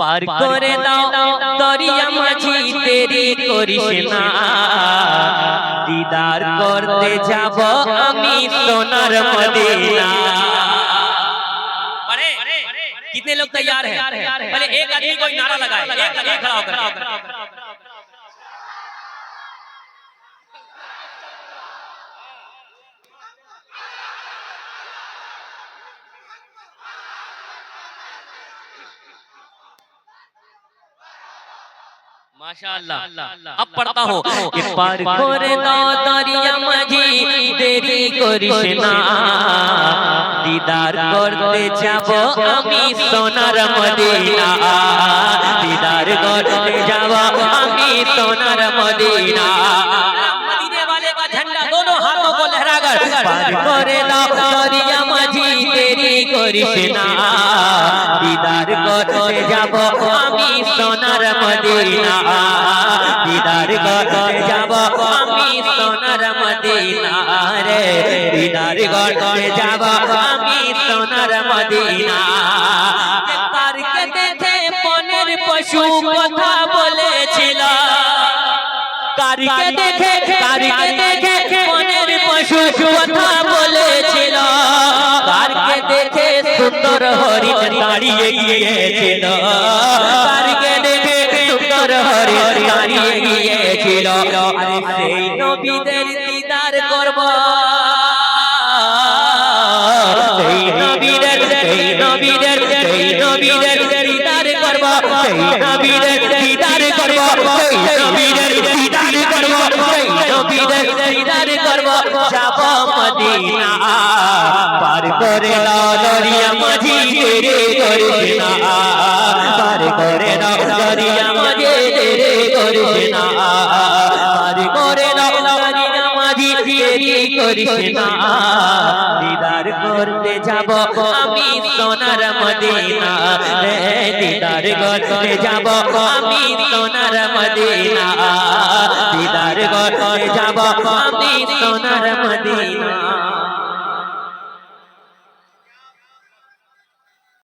পার করে দাও দরিয়া মাঝি দেরি করিস না দিদার করতে যাব আমি সোনার মদিনা पढ़े? कितने लोग तैयार हैं पहले एक आदमी कोई नारा लगाए एक आदमी खड़ा होकर अब पढ़ता हूँ कि पार করে দাও দরিয়া মাঝি দেরি করিস না দিদার করতে যাব আমি সোনার মদিনা দিদার করতে যাব আমি সোনার মদিনা मदीने वाले का झंडा दोनों हाथों को लहराकर पार করে দাও দরিয়া মাঝি দেরি করিস না দিদার করতে যাব, আমি সোনার মদিনা। দিদার করতে যাব, আমি সোনার মদিনা রে। দিদার করতে যাব, আমি সোনার মদিনা। পার্কে দেখে বনের পশু কথা বলেছিল। কারিকে দেখে কারিকে দেখে সুন্দর হরিণ দাঁড়িয়ে গিয়েছিল। কারকে দেখে সুন্দর হরিণ দাঁড়িয়ে গিয়েছিল। সেই নবীদের দিদার করব। সেই নবীদের সেই নবীদের সেই নবীদের দিদার করব। সেই নবীদের দিদার করব। সেই নবীদের দিদার করব। সেই নবীদের দিদার করব। যাব মদিনা। পার করে দাও মাঝি করিস না। পার করে দাও দরিয়া মাঝি রে করিস না। পার করে দাও দরিয়া মাঝি রে করিস না। দিদার করতে যাব আমি সোনার মদিনা। রে দিদার করতে যাব আমি সোনার মদিনা। দিদার করতে যাব আমি সোনার মদিনা।